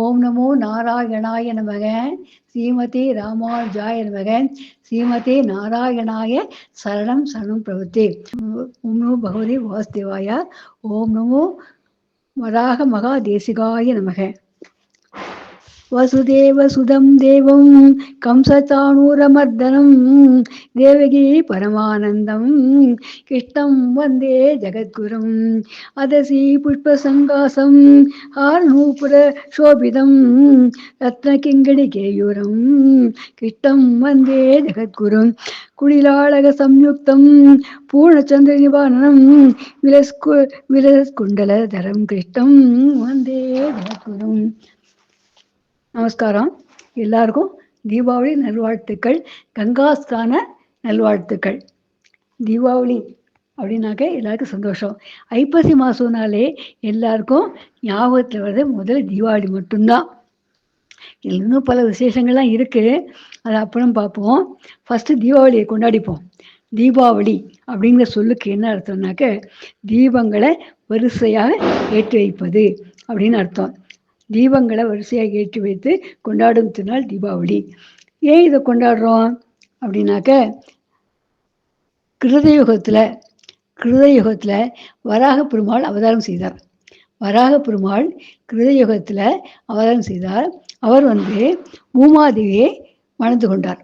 ஓம் நமோ நாராயணாய நமக. ஸ்ரீமதி ராமானுஜாய நமக. ஸ்ரீமதி நாராயணாய சரணம் சரணம் பிரபுத்தே. ஓம் நமோ பகவதி வாசுதேவாய. ஓம் நமோ வராக மகா தேசிகாய நமக. வசுதேவசுதம் தேவம் கம்சச்சாணூரமர்தனம் தேவகி பரமானந்தம் கிருஷ்ணம் வந்தே ஜகத்குரும் அதசி புஷ்பசங்காசம் ஆர்நூபுர சோபிதம் ரத்னகிங்கடிகேயுரம் கிருஷ்ணம் வந்தே ஜகத்குரும் குளிலாளக சம்யுக்தம் பூர்ணச்சந்திர நிவாரணம் விலஸ்கு விலஸ்குண்டலதரம் கிருஷ்ணம் வந்தே ஜகத்குரும் நமஸ்காரம். எல்லாருக்கும் தீபாவளி நல்வாழ்த்துக்கள் கங்காஸ்தான நல்வாழ்த்துக்கள். தீபாவளி அப்படின்னாக்க எல்லாருக்கும் சந்தோஷம். ஐப்பசி மாதம்னாலே எல்லாருக்கும் ஞாபகத்தில் வர்றது முதல் தீபாவளி மட்டும்தான். இன்னும் பல விசேஷங்கள்லாம் இருக்குது அது அப்புறம் பார்ப்போம். ஃபஸ்ட்டு தீபாவளியை கொண்டாடிப்போம். தீபாவளி அப்படிங்கிற சொல்லுக்கு என்ன அர்த்தம்னாக்க தீபங்களை வரிசையாக ஏற்றி வைப்பது அப்படின்னு அர்த்தம். தீபங்களை வரிசையாக ஏற்றி வைத்து கொண்டாடும் திருநாள் தீபாவளி. ஏன் இதை கொண்டாடுறோம்? அப்படின்னாக்க கிருதயுகத்தில் கிருதயுகத்தில் வராக பெருமாள் அவதாரம் செய்தார். வராக பெருமாள் கிருதயுகத்தில் அவதாரம் செய்தார். அவர் வந்து பூமாதேவியை மணந்து கொண்டார்.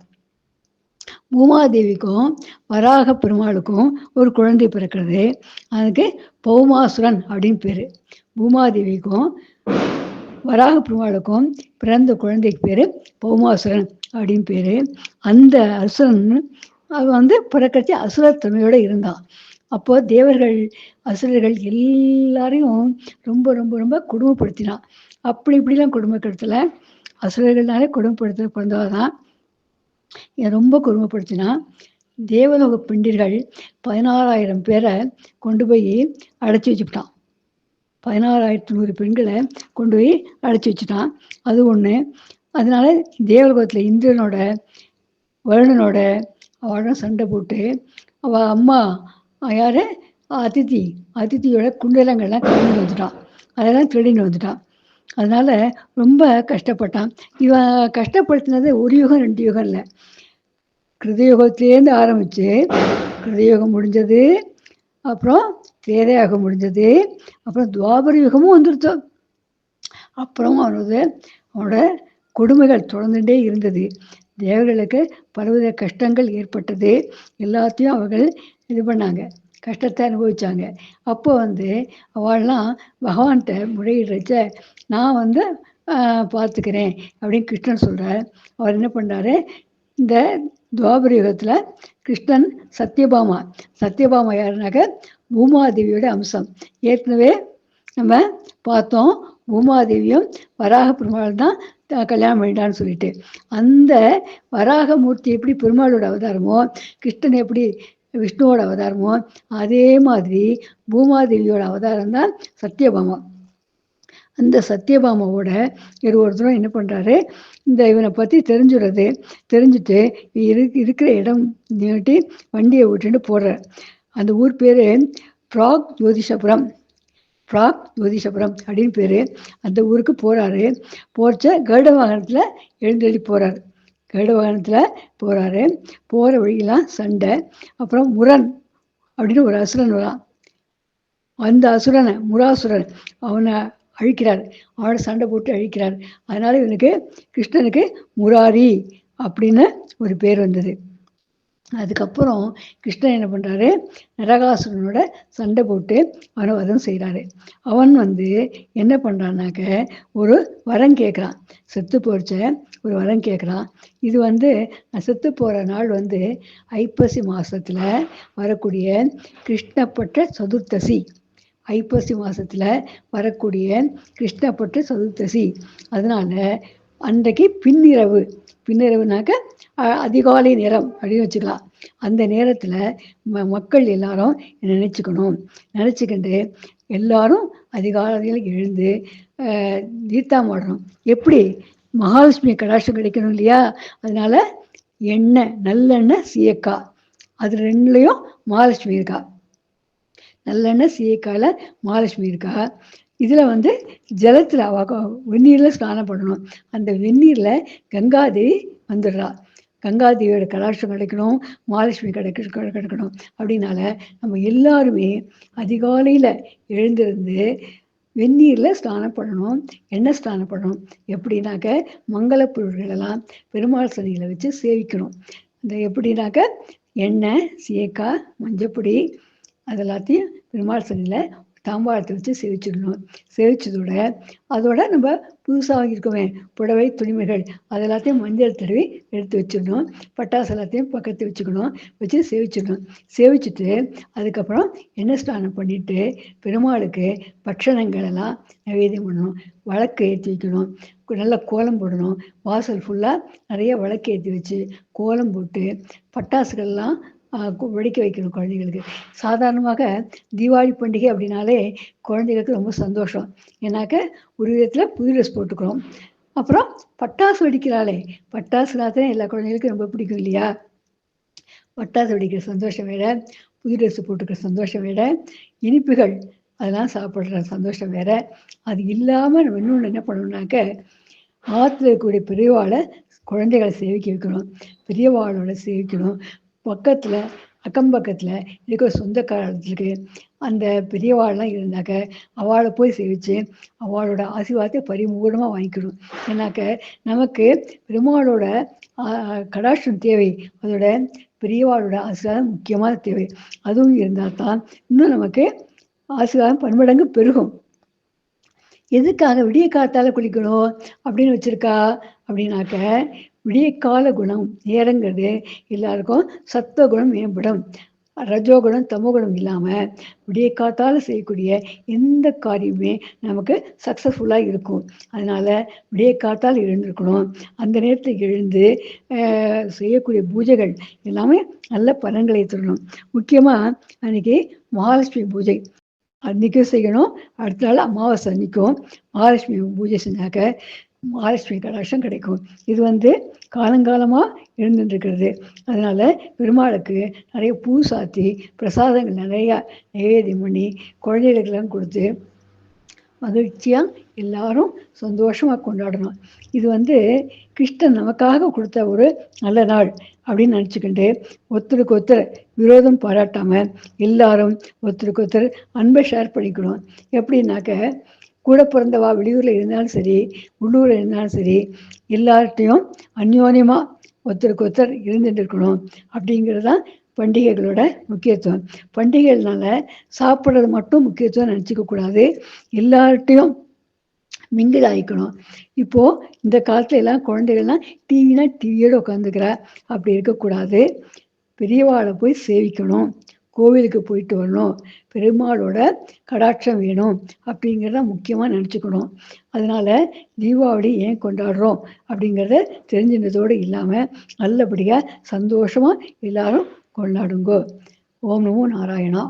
பூமாதேவிக்கும் வராக பெருமாளுக்கும் ஒரு குழந்தை பிறக்கிறது. அதுக்கு பௌமாசுரன் அப்படின்னு பேர். பூமாதேவிக்கும் வராக பெருமாளுக்கும் பிறந்த குழந்தைக்கு பேர் பௌமாசுரன் அப்படின்னு பேர். அந்த அசுரன் அவன் வந்து பிறக்கட்சி அசுரத்தன்மையோடு இருந்தான். அப்போது தேவர்கள் அசுரர்கள் எல்லாரையும் ரொம்ப ரொம்ப ரொம்ப கொடுமைப்படுத்தினான். அப்படி இப்படிலாம் கொடுமைப்படுத்தலை. அசுரர்கள்னாலே கொடுமைப்படுத்த பிறந்தவ தான் ரொம்ப கொடுமைப்படுத்தினா தேவலோக பிண்டிர்கள் பதினாறாயிரம் பேரை கொண்டு போய் அடைச்சி வச்சுக்கிட்டான் பதினாறாயிரத்தி நூறு பெண்களை கொண்டு போய் அடைச்சி வச்சுட்டான். அது ஒன்று அதனால தேவலோகத்தில் இந்திரனோட வருணனோட அவளோட சண்டை போட்டு அவள் அம்மா யார்? அதித்தி. அதித்தியோட குண்டலங்கள்லாம் திருடின்னு வந்துட்டான். அதெல்லாம் திருடின்னு வந்துட்டான். அதனால் ரொம்ப கஷ்டப்பட்டான். இவன் கஷ்டப்படுத்தினது ஒரு யுகம் ரெண்டு யுகம் இல்லை. கிருதயுகத்திலேருந்து ஆரம்பித்து கிருதயுகம் முடிஞ்சது. அப்புறம் தேரையாக முடிஞ்சது. அப்புறம் துவாபர யுகமும் வந்துடுச்சு அப்புறம் அவனது அவனோட கொடுமைகள் தொடர்ந்துட்டே இருந்தது. தேவர்களுக்கு பலவித கஷ்டங்கள் ஏற்பட்டது. எல்லாத்தையும் அவர்கள் இது பண்ணாங்க. கஷ்டத்தை அனுபவிச்சாங்க. அப்போ வந்து அவள்லாம் பகவான்கிட்ட முறையிடுறச்ச நான் வந்து பார்த்துக்கிறேன் அப்படின்னு கிருஷ்ணன் சொல்கிறார் அவர் என்ன பண்ணுறாரு இந்த துவாபர யுகத்தில் கிருஷ்ணன் சத்யபாமா. சத்யபாமா யாருனாக்க? பூமாதேவியோட அம்சம். ஏற்கனவே நம்ம பார்த்தோம் பூமாதேவியும் வராக பெருமாள் தான் கல்யாணம் பண்ணிட்டான்னு சொல்லிட்டு. அந்த வராக மூர்த்தி எப்படி பெருமாளோட அவதாரமோ கிருஷ்ணன் எப்படி விஷ்ணுவோட அவதாரமோ அதே மாதிரி பூமாதேவியோட அவதாரம் தான் சத்யபாமா. அந்த சத்யபாமாவோட இவர் ஒருத்தரும் என்ன பண்ணுறாரு இந்த இவனை பற்றி தெரிஞ்சுடுறது தெரிஞ்சுட்டு இரு இருக்கிற இடம் நீட்டி வண்டியை விட்டுட்டு போடுறார் அந்த ஊர் பேர் ப்ராக் ஜோதிஷபுரம். ப்ராக் ஜோதிஷபுரம் அப்படின்னு பேர். அந்த ஊருக்கு போகிறாரு போச்ச கருட வாகனத்தில் எழுந்தெழி போகிறார் கருட வாகனத்தில் போகிறாரு போகிற வழியெல்லாம் சண்டை. அப்புறம் முரண் அப்படின்னு ஒரு அசுரன் வரான். அந்த அசுரனை முராசுரன் அவனை அழிக்கிறார். அவனை சண்டை போட்டு அழிக்கிறார். அதனால் இவனுக்கு கிருஷ்ணனுக்கு முராரி அப்படின்னு ஒரு பேர் வந்தது. அதுக்கப்புறம் கிருஷ்ணன் என்ன பண்ணுறாரு நரகாசுரனோட சண்டை போட்டு அவனை வதம் செய்கிறாரு அவன் வந்து என்ன பண்ணுறான்னாக்க ஒரு வரம் கேட்குறான் செத்து போச்ச ஒரு வரம் கேட்குறான் இது வந்து நான் செத்து போகிற நாள் வந்து ஐப்பசி மாதத்தில் வரக்கூடிய கிருஷ்ணப்பட்ட சதுர்த்தசி. ஐப்பசி மாதத்தில் வரக்கூடிய கிருஷ்ணப்பட்ட சதுர்த்தசி. அதனால் அன்றைக்கு பின்னிரவு. பின்னிரவுனாக்க அதிகாலை நேரம் அப்படின்னு வச்சுக்கலாம். அந்த நேரத்தில் ம மக்கள் எல்லாரும் நினச்சிக்கணும்? நினச்சிக்கிட்டு எல்லாரும் அதிகாலையில் எழுந்து தீர்த்தம் மாடணும் எப்படி? மகாலட்சுமி கடாட்சம் கிடைக்கணும் இல்லையா? அதனால் எண்ணெய் நல்லெண்ணெய் சீயக்காய். அது ரெண்டுலேயும் மகாலட்சுமி இருக்கா? நல்லெண்ணெய் சீயக்காயில் மகாலட்சுமி இருக்கா? இதில் வந்து ஜலத்தில் அவ வெந்நீரில் ஸ்நானம் பண்ணணும். அந்த வெந்நீரில் கங்காதேவி வந்துடுறா. கங்காதேவியோட கலாட்சம் கிடைக்கணும் மகாலட்சுமி கிடைக்க கிடைக்கணும். அப்படின்னால நம்ம எல்லாருமே அதிகாலையில் எழுந்திருந்து வெந்நீரில் ஸ்நானம் பண்ணணும் எண்ணெய் ஸ்நானம் பண்ணணும். எப்படின்னாக்க மங்கள பொருள்களெல்லாம் பெருமாள் சனியில் வச்சு சேவிக்கணும். இந்த எப்படின்னாக்க எண்ணெய் சீக்காய் மஞ்சப்பொடி அது எல்லாத்தையும் பெருமாள் சனியில் தாம்பாளத்தை வச்சு சேவிச்சிடணும். சேவிச்சதோட அதோட நம்ம புதுசாக வாங்கியிருக்கோமே புடவை துணிமைகள் அது எல்லாத்தையும் மஞ்சள் தடவி எடுத்து வச்சிடணும். பட்டாசு எல்லாத்தையும் பக்கத்து வச்சுக்கணும் வச்சு சேவிச்சிடணும். சேவிச்சுட்டு அதுக்கப்புறம் எண்ணெய் ஸ்நானம் பண்ணிட்டு பெருமாளுக்கு பட்சணங்கள் எல்லாம் நைவேத்தியம் பண்ணணும். வழக்கு ஏற்றி வைக்கணும். நல்லா கோலம் போடணும். வாசல் ஃபுல்லாக நிறைய வழக்கு ஏற்றி வச்சு கோலம் போட்டு பட்டாசுகள்லாம் வெடிக்க வைக்கணும் குழந்தைங்களுக்கு சாதாரணமாக தீபாவளி பண்டிகை அப்படின்னாலே குழந்தைகளுக்கு ரொம்ப சந்தோஷம். ஏன்னாக்க ஒரு விதத்தில் புது ட்ரெஸ் போட்டுக்கிறோம். அப்புறம் பட்டாசு வெடிக்கிறாளே பட்டாசு ராத்திரம் எல்லா குழந்தைகளுக்கும் ரொம்ப பிடிக்கும் இல்லையா? பட்டாசு வெடிக்கிற சந்தோஷம் வேற புது ட்ரெஸ் போட்டுக்கிற சந்தோஷம் வேற இனிப்புகள் அதெல்லாம் சாப்பிட்ற சந்தோஷம் வேற. அது இல்லாமல் நம்ம இன்னொன்று என்ன பண்ணணும்னாக்க ஆற்றுல இருக்கக்கூடிய பெரியவாளை குழந்தைகளை சேவிக்க வைக்கணும். பெரியவாளோட சேவிக்கணும். பக்கத்தில் அக்கம் பக்கத்தில் இருக்கிற சொந்தக்காரர்களுக்கு அந்த பெரியவாள்லாம் இருந்தாக்க அவளை போய் சேவிச்சு அவளோட ஆசீர்வாதத்தை பரிமூலமாக வாங்கிக்கணும். ஏன்னாக்க நமக்கு பெருமாளோட கடாட்சம் தேவை. அதோட பெரியவாளோட ஆசீர்வாதம் முக்கியமான தேவை. அதுவும் இருந்தால் தான் இன்னும் நமக்கு ஆசீர்வாதம் பன்மடங்கு பெருகும். எதுக்காக விடிய காத்தால குளிக்கணும் அப்படின்னு வச்சிருக்கா அப்படின்னாக்க விடியக்கால குணம் நேரங்கிறது எல்லாருக்கும் சத்துவ குணம் மேம்படும். ரஜோகுணம் தமோகுணம் இல்லாமல் விடிய காத்தால் செய்யக்கூடிய எந்த காரியமே நமக்கு சக்ஸஸ்ஃபுல்லாக இருக்கும். அதனால் விடிய காத்தால் எழுந்திருக்கணும். அந்த நேரத்தில் எழுந்து ஆஹ், செய்யக்கூடிய பூஜைகள் எல்லாமே நல்ல பலன்களை தரணும். முக்கியமாக அன்னைக்கு மகாலட்சுமி பூஜை. அன்றைக்கும் செய்யணும் அடுத்த நாள் அமாவாசை அன்னைக்கும் மகாலட்சுமி பூஜை செஞ்சாக்க மகாலட்சுமி கடாட்சம் கிடைக்கும். இது வந்து காலங்காலமாக இருந்துட்டுருக்கிறது. அதனால் பெருமாளுக்கு நிறைய பூ சாத்தி பிரசாதங்கள் நிறையா நைவேத்தியம் பண்ணி குழந்தைகளுக்கெல்லாம் கொடுத்து மகிழ்ச்சியாக எல்லாரும் சந்தோஷமாக கொண்டாடணும். இது வந்து கிருஷ்ணன் நமக்காக கொடுத்த ஒரு நல்ல நாள் அப்படின்னு நினச்சிக்கிட்டு ஒருத்தருக்கு ஒருத்தர் விரோதம் பாராட்டாமல் எல்லாரும் ஒருத்தருக்கு ஒருத்தர் அன்பை ஷேர் பண்ணிக்கணும். எப்படின்னாக்க கூட பிறந்தவா வெளியூரில் இருந்தாலும் சரி உள்ளூரில் இருந்தாலும் சரி எல்லார்ட்டையும் அந்யோன்யமாக ஒருத்தருக்கு ஒருத்தர் இருந்துட்டு இருக்கணும் அப்படிங்கிறது தான் பண்டிகைகளோட முக்கியத்துவம். பண்டிகைகள்னால சாப்பிட்றது மட்டும் முக்கியத்துவம் நினச்சிக்க கூடாது. எல்லார்ட்டையும் மிங்கிள் ஆகிக்கணும் இப்போ இந்த காலத்துல எல்லாம் குழந்தைகள்லாம் டிவினா டிவியோட உட்காந்துக்கிறா அப்படி இருக்கக்கூடாது. பெரியவாளை போய் சேவிக்கணும். கோவிலுக்கு போயிட்டு வரணும். பெருமாளோட கடாட்சம் வேணும் அப்படிங்கிறத முக்கியமாக நினச்சிக்கணும். அதனால தீபாவளி ஏன் கொண்டாடுறோம் அப்படிங்கிறத தெரிஞ்சினதோடு இல்லாமல் நல்லபடியாக சந்தோஷமாக எல்லாரும் கொண்டாடுங்கோ. ஓம் நமோ நாராயணா.